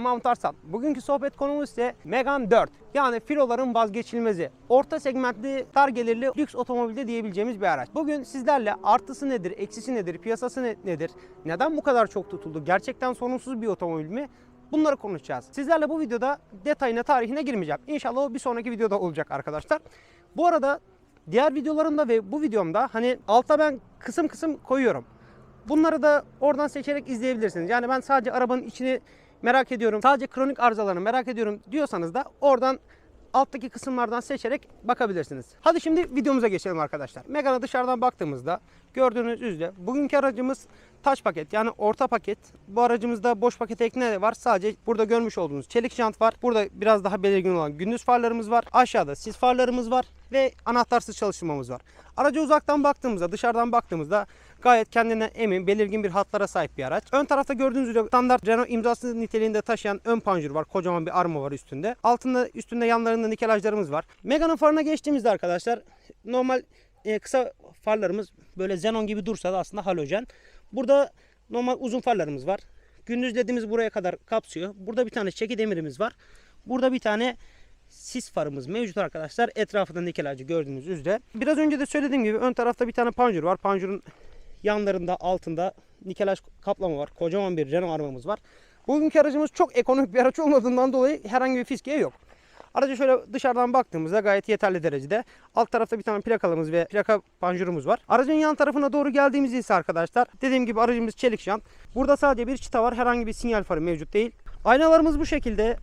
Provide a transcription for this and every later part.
Ben Mahmut. Bugünkü sohbet konumuz ise Megane 4. Yani filoların vazgeçilmezi. Orta segmentli, dar gelirli, lüks otomobilde diyebileceğimiz bir araç. Bugün sizlerle artısı nedir, eksisi nedir, piyasası ne- nedir, neden bu kadar çok tutuldu, gerçekten sorunsuz bir otomobil mi? Bunları konuşacağız. Sizlerle bu videoda detayına, tarihine girmeyeceğim. İnşallah o bir sonraki videoda olacak arkadaşlar. Bu arada diğer videolarımda ve bu videomda hani altta ben kısım kısım koyuyorum. Bunları da oradan seçerek izleyebilirsiniz. Yani ben sadece arabanın içini merak ediyorum, sadece kronik arızalarını merak ediyorum diyorsanız da oradan alttaki kısımlardan seçerek bakabilirsiniz. Hadi şimdi videomuza geçelim arkadaşlar. Megane'a dışarıdan baktığımızda gördüğünüz üzere bugünkü aracımız taş paket yani orta paket. Bu aracımızda boş paket ekne var. Sadece burada görmüş olduğunuz çelik jant var. Burada biraz daha belirgin olan gündüz farlarımız var. Aşağıda sis farlarımız var ve anahtarsız çalıştırmamız var. Araca uzaktan baktığımızda, dışarıdan baktığımızda gayet kendine emin, belirgin bir hatlara sahip bir araç. Ön tarafta gördüğünüz üzere standart Renault imzası niteliğinde taşıyan ön panjur var. Kocaman bir arma var üstünde. Altında üstünde yanlarında nikelajlarımız var. Megane'ın farına geçtiğimizde arkadaşlar normal e, kısa farlarımız böyle xenon gibi dursa da aslında halojen. Burada normal uzun farlarımız var. Gündüz ledimiz buraya kadar kapsıyor. Burada bir tane çeki demirimiz var. Burada bir tane sis farımız mevcut arkadaşlar. Etrafında nikelajı gördüğünüz üzere. Biraz önce de söylediğim gibi ön tarafta bir tane panjur var. Panjurun yanlarında altında nikelaj kaplama var. Kocaman bir Renault armamız var. Bugünkü aracımız çok ekonomik bir araç olmadığından dolayı herhangi bir fiskiye yok. Araca şöyle dışarıdan baktığımızda gayet yeterli derecede. Alt tarafta bir tane plakalımız ve plaka panjurumuz var. Aracın yan tarafına doğru geldiğimizde ise arkadaşlar dediğim gibi aracımız çelik jant. Burada sadece bir çıta var. Herhangi bir sinyal farı mevcut değil. Aynalarımız bu şekilde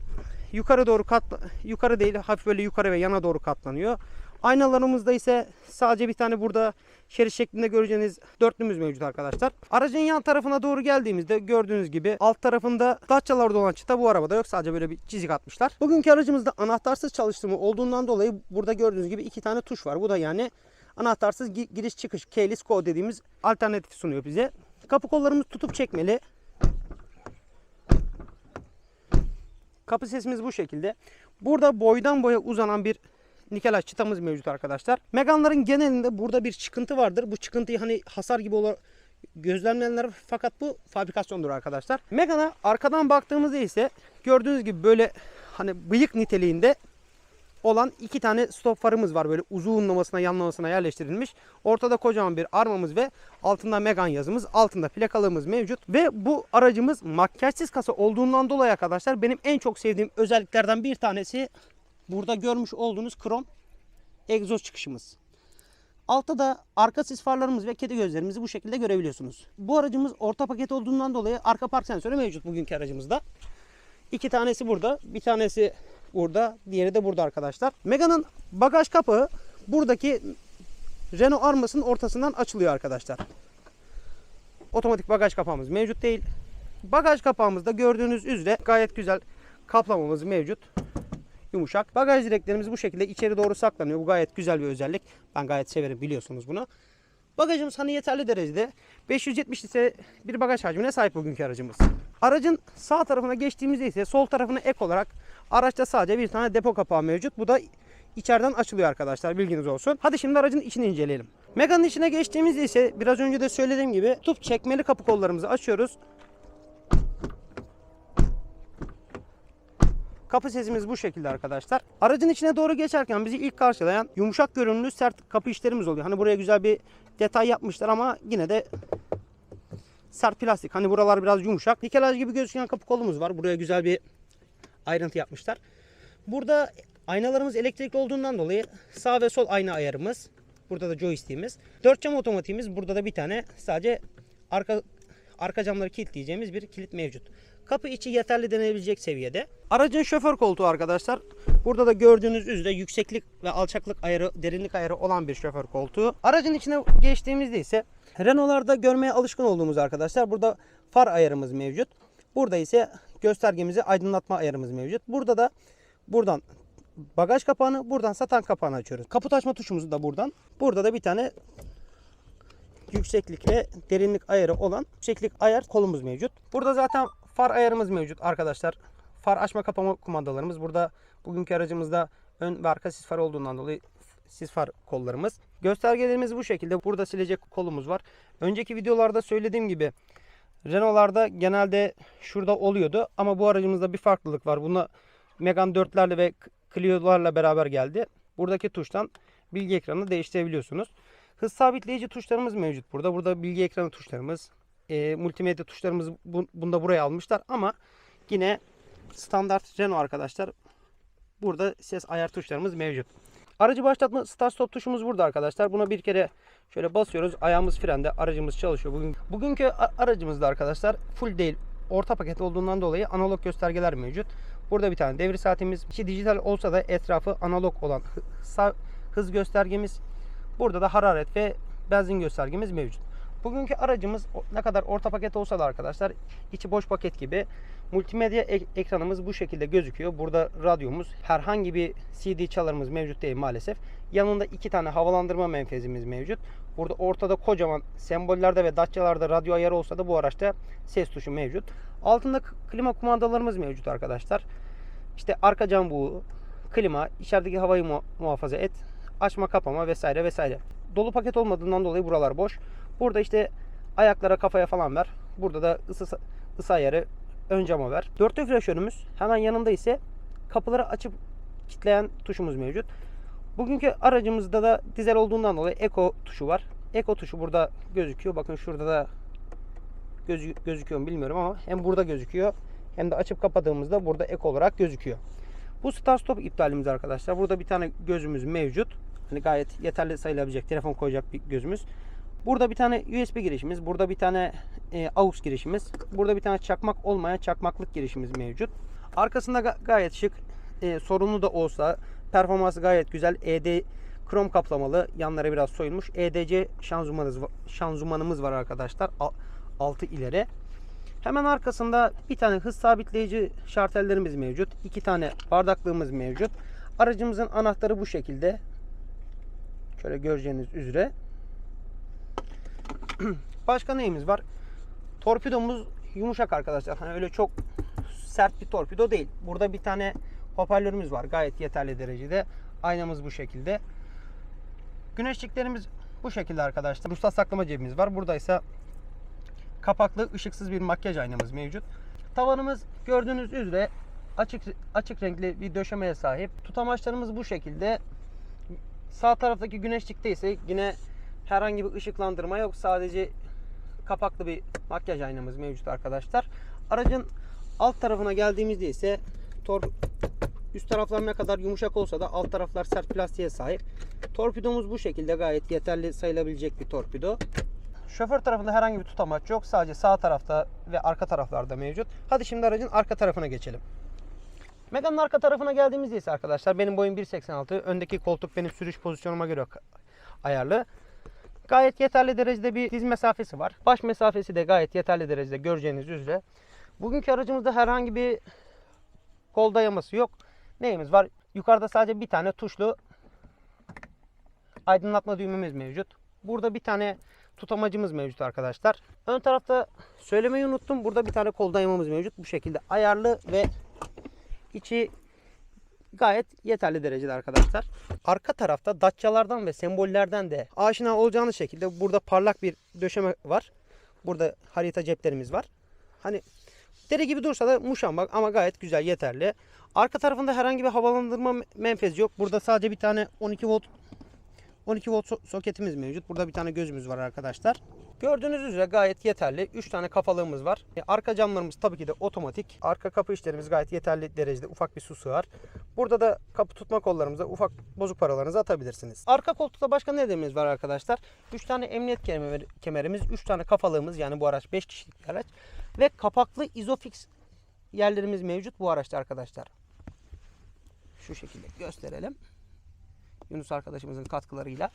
yukarı doğru kat yukarı değil hafif böyle yukarı ve yana doğru katlanıyor. Aynalarımızda ise sadece bir tane burada şerit şeklinde göreceğiniz dörtlümüz mevcut arkadaşlar. Aracın yan tarafına doğru geldiğimizde gördüğünüz gibi alt tarafında Dacia'larda olan çıta bu arabada yok. Sadece böyle bir çizik atmışlar. Bugünkü aracımızda anahtarsız çalıştırma olduğundan dolayı burada gördüğünüz gibi iki tane tuş var. Bu da yani anahtarsız gi- giriş çıkış keyless code dediğimiz alternatif sunuyor bize. Kapı kollarımız tutup çekmeli. Kapı sesimiz bu şekilde. Burada boydan boya uzanan bir nikelaj çıtamız mevcut arkadaşlar. Meganların genelinde burada bir çıkıntı vardır. Bu çıkıntıyı hani hasar gibi olarak gözlemleyenler fakat bu fabrikasyondur arkadaşlar. Megane'a arkadan baktığımızda ise gördüğünüz gibi böyle hani bıyık niteliğinde olan iki tane stop farımız var böyle uzunlamasına yanlamasına yerleştirilmiş. Ortada kocaman bir armamız ve altında Megan yazımız, altında plakalığımız mevcut. Ve bu aracımız makyajsız kasa olduğundan dolayı arkadaşlar benim en çok sevdiğim özelliklerden bir tanesi burada görmüş olduğunuz krom egzoz çıkışımız. Altta da arka sis farlarımız ve kedi gözlerimizi bu şekilde görebiliyorsunuz. Bu aracımız orta paket olduğundan dolayı arka park sensörü mevcut bugünkü aracımızda. İki tanesi burada, bir tanesi burada, diğeri de burada arkadaşlar. Mega'nın bagaj kapağı buradaki Renault armasının ortasından açılıyor arkadaşlar. Otomatik bagaj kapağımız mevcut değil. Bagaj kapağımızda gördüğünüz üzere gayet güzel kaplamamız mevcut. Yumuşak. Bagaj direklerimiz bu şekilde içeri doğru saklanıyor. Bu gayet güzel bir özellik. Ben gayet severim biliyorsunuz bunu. Bagajımız hani yeterli derecede 570 litre bir bagaj hacmine sahip bugünkü aracımız. Aracın sağ tarafına geçtiğimizde ise sol tarafına ek olarak araçta sadece bir tane depo kapağı mevcut. Bu da içeriden açılıyor arkadaşlar bilginiz olsun. Hadi şimdi aracın içini inceleyelim. Mega'nın içine geçtiğimizde ise biraz önce de söylediğim gibi tutup çekmeli kapı kollarımızı açıyoruz. Kapı sesimiz bu şekilde arkadaşlar. Aracın içine doğru geçerken bizi ilk karşılayan yumuşak görünümlü sert kapı işlerimiz oluyor. Hani buraya güzel bir detay yapmışlar ama yine de sert plastik. Hani buralar biraz yumuşak. Nikelaj gibi gözüken kapı kolumuz var. Buraya güzel bir ayrıntı yapmışlar. Burada aynalarımız elektrikli olduğundan dolayı sağ ve sol ayna ayarımız. Burada da joystick'imiz. Dört cam otomatiğimiz. Burada da bir tane sadece arka arka camları kilitleyeceğimiz bir kilit mevcut. Kapı içi yeterli denebilecek seviyede. Aracın şoför koltuğu arkadaşlar. Burada da gördüğünüz üzere yükseklik ve alçaklık ayarı, derinlik ayarı olan bir şoför koltuğu. Aracın içine geçtiğimizde ise Renault'larda görmeye alışkın olduğumuz arkadaşlar. Burada far ayarımız mevcut. Burada ise göstergemizi aydınlatma ayarımız mevcut. Burada da buradan bagaj kapağını, buradan satan kapağını açıyoruz. Kaput açma tuşumuzu da buradan. Burada da bir tane yükseklik ve derinlik ayarı olan yükseklik ayar kolumuz mevcut. Burada zaten far ayarımız mevcut arkadaşlar. Far açma kapama kumandalarımız. Burada bugünkü aracımızda ön ve arka sis far olduğundan dolayı sis far kollarımız. Göstergelerimiz bu şekilde. Burada silecek kolumuz var. Önceki videolarda söylediğim gibi Renault'larda genelde şurada oluyordu ama bu aracımızda bir farklılık var. Buna Megane 4'lerle ve Clio'larla beraber geldi. Buradaki tuştan bilgi ekranını değiştirebiliyorsunuz. Hız sabitleyici tuşlarımız mevcut burada. Burada bilgi ekranı tuşlarımız, e, multimedya tuşlarımız bu, bunda buraya almışlar ama yine standart Renault arkadaşlar. Burada ses ayar tuşlarımız mevcut. Aracı başlatma start stop tuşumuz burada arkadaşlar. Buna bir kere şöyle basıyoruz. Ayağımız frende. Aracımız çalışıyor. Bugün bugünkü aracımızda arkadaşlar full değil orta paket olduğundan dolayı analog göstergeler mevcut. Burada bir tane devir saatimiz, iki dijital olsa da etrafı analog olan hız göstergemiz. Burada da hararet ve benzin göstergemiz mevcut. Bugünkü aracımız ne kadar orta paket olsa da arkadaşlar içi boş paket gibi multimedya ek- ekranımız bu şekilde gözüküyor. Burada radyomuz herhangi bir CD çalarımız mevcut değil maalesef. Yanında iki tane havalandırma menfezimiz mevcut. Burada ortada kocaman sembollerde ve datçalarda radyo ayarı olsa da bu araçta ses tuşu mevcut. Altında klima kumandalarımız mevcut arkadaşlar. İşte arka cam buğu, klima, içerideki havayı mu- muhafaza et, açma kapama vesaire vesaire. Dolu paket olmadığından dolayı buralar boş. Burada işte ayaklara kafaya falan ver. Burada da ısı, ısı ayarı ön cama ver. Dörtlü flaşörümüz hemen yanında ise kapıları açıp kilitleyen tuşumuz mevcut. Bugünkü aracımızda da dizel olduğundan dolayı Eco tuşu var. Eco tuşu burada gözüküyor. Bakın şurada da gözü, gözüküyor mu bilmiyorum ama hem burada gözüküyor hem de açıp kapadığımızda burada Eco olarak gözüküyor. Bu start stop iptalimiz arkadaşlar. Burada bir tane gözümüz mevcut. Hani gayet yeterli sayılabilecek telefon koyacak bir gözümüz. Burada bir tane USB girişimiz, burada bir tane e, AUX girişimiz, burada bir tane çakmak olmayan çakmaklık girişimiz mevcut. Arkasında ga- gayet şık, e, sorunlu da olsa performansı gayet güzel. ED krom kaplamalı, yanları biraz soyulmuş. EDC şanzımanımız, şanzımanımız var arkadaşlar. Al- altı ileri. Hemen arkasında bir tane hız sabitleyici şartellerimiz mevcut. iki tane bardaklığımız mevcut. Aracımızın anahtarı bu şekilde. Şöyle göreceğiniz üzere. Başka neyimiz var? Torpidomuz yumuşak arkadaşlar. Hani öyle çok sert bir torpido değil. Burada bir tane hoparlörümüz var. Gayet yeterli derecede. Aynamız bu şekilde. Güneşliklerimiz bu şekilde arkadaşlar. Ruhsat saklama cebimiz var. Burada ise kapaklı ışıksız bir makyaj aynamız mevcut. Tavanımız gördüğünüz üzere açık açık renkli bir döşemeye sahip. Tutamaçlarımız bu şekilde. Sağ taraftaki güneşlikte ise yine herhangi bir ışıklandırma yok. Sadece kapaklı bir makyaj aynamız mevcut arkadaşlar. Aracın alt tarafına geldiğimizde ise tor üst taraflar ne kadar yumuşak olsa da alt taraflar sert plastiğe sahip. Torpidomuz bu şekilde gayet yeterli sayılabilecek bir torpido. Şoför tarafında herhangi bir tutamaç yok. Sadece sağ tarafta ve arka taraflarda mevcut. Hadi şimdi aracın arka tarafına geçelim. Megane'ın arka tarafına geldiğimizde ise arkadaşlar benim boyum 1.86. Öndeki koltuk benim sürüş pozisyonuma göre ayarlı. Gayet yeterli derecede bir diz mesafesi var. Baş mesafesi de gayet yeterli derecede göreceğiniz üzere. Bugünkü aracımızda herhangi bir kol dayaması yok. Neyimiz var? Yukarıda sadece bir tane tuşlu aydınlatma düğmemiz mevcut. Burada bir tane tutamacımız mevcut arkadaşlar. Ön tarafta söylemeyi unuttum. Burada bir tane kol dayamamız mevcut. Bu şekilde ayarlı ve içi gayet yeterli derecede arkadaşlar. Arka tarafta datçalardan ve sembollerden de aşina olacağınız şekilde burada parlak bir döşeme var. Burada harita ceplerimiz var. Hani deri gibi dursa da muşambak ama gayet güzel yeterli. Arka tarafında herhangi bir havalandırma menfezi yok. Burada sadece bir tane 12 volt 12 volt so- soketimiz mevcut. Burada bir tane gözümüz var arkadaşlar. Gördüğünüz üzere gayet yeterli. 3 tane kafalığımız var. E, arka camlarımız tabii ki de otomatik. Arka kapı işlerimiz gayet yeterli derecede. Ufak bir su sığar. Burada da kapı tutma kollarımıza ufak bozuk paralarınızı atabilirsiniz. Arka koltukta başka ne dememiz var arkadaşlar? 3 tane emniyet kemer- kemerimiz, 3 tane kafalığımız yani bu araç 5 kişilik bir araç ve kapaklı izofix yerlerimiz mevcut bu araçta arkadaşlar. Şu şekilde gösterelim. Yunus arkadaşımızın katkılarıyla.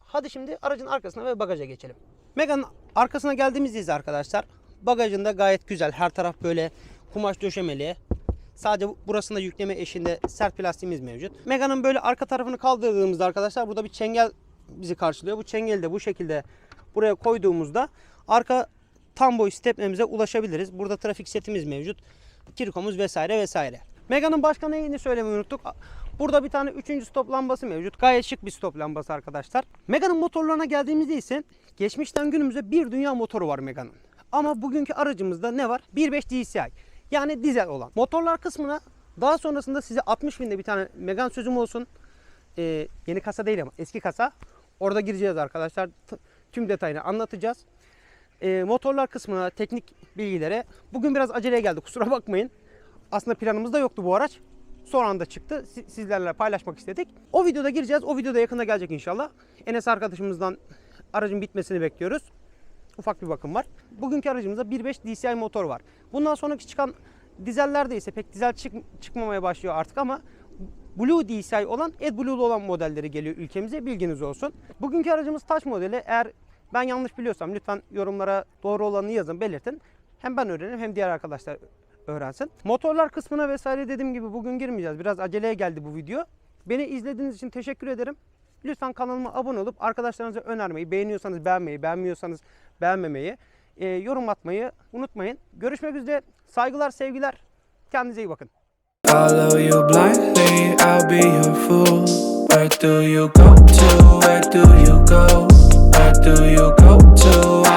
Hadi şimdi aracın arkasına ve bagaja geçelim. Mega'nın arkasına geldiğimizde ise arkadaşlar bagajında gayet güzel. Her taraf böyle kumaş döşemeli. Sadece bu- burasında yükleme eşinde sert plastiğimiz mevcut. Mega'nın böyle arka tarafını kaldırdığımızda arkadaşlar burada bir çengel bizi karşılıyor. Bu çengeli de bu şekilde buraya koyduğumuzda arka tam boy stepnemize ulaşabiliriz. Burada trafik setimiz mevcut. Kirkomuz vesaire vesaire. Mega'nın başka neyini söylemeyi unuttuk. Burada bir tane üçüncü stop lambası mevcut. Gayet şık bir stop lambası arkadaşlar. Mega'nın motorlarına geldiğimizde ise geçmişten günümüze bir dünya motoru var Mega'nın. Ama bugünkü aracımızda ne var? 1.5 DCI. Yani dizel olan. Motorlar kısmına daha sonrasında size 60 binde bir tane Megan sözüm olsun. Ee, yeni kasa değil ama eski kasa. Orada gireceğiz arkadaşlar. Tüm detayını anlatacağız. Ee, motorlar kısmına, teknik bilgilere. Bugün biraz aceleye geldi kusura bakmayın. Aslında planımızda yoktu bu araç. Son anda çıktı. Si- Sizlerle paylaşmak istedik. O videoda gireceğiz. O videoda yakında gelecek inşallah. Enes arkadaşımızdan aracın bitmesini bekliyoruz. Ufak bir bakım var. Bugünkü aracımızda 1.5 DCI motor var. Bundan sonraki çıkan dizellerde ise pek dizel çık- çıkmamaya başlıyor artık ama Blue DCI olan AdBlue'lu olan modelleri geliyor ülkemize bilginiz olsun. Bugünkü aracımız taş modeli. Eğer ben yanlış biliyorsam lütfen yorumlara doğru olanı yazın belirtin. Hem ben öğrenirim hem diğer arkadaşlar öğrensin. Motorlar kısmına vesaire dediğim gibi bugün girmeyeceğiz. Biraz aceleye geldi bu video. Beni izlediğiniz için teşekkür ederim. Lütfen kanalıma abone olup arkadaşlarınıza önermeyi, beğeniyorsanız beğenmeyi, beğenmiyorsanız beğenmemeyi, e, yorum atmayı unutmayın. Görüşmek üzere. Saygılar, sevgiler. Kendinize iyi bakın. Follow you blindly, I'll be your fool. Where do you go to? Where do you go? Where do you go to?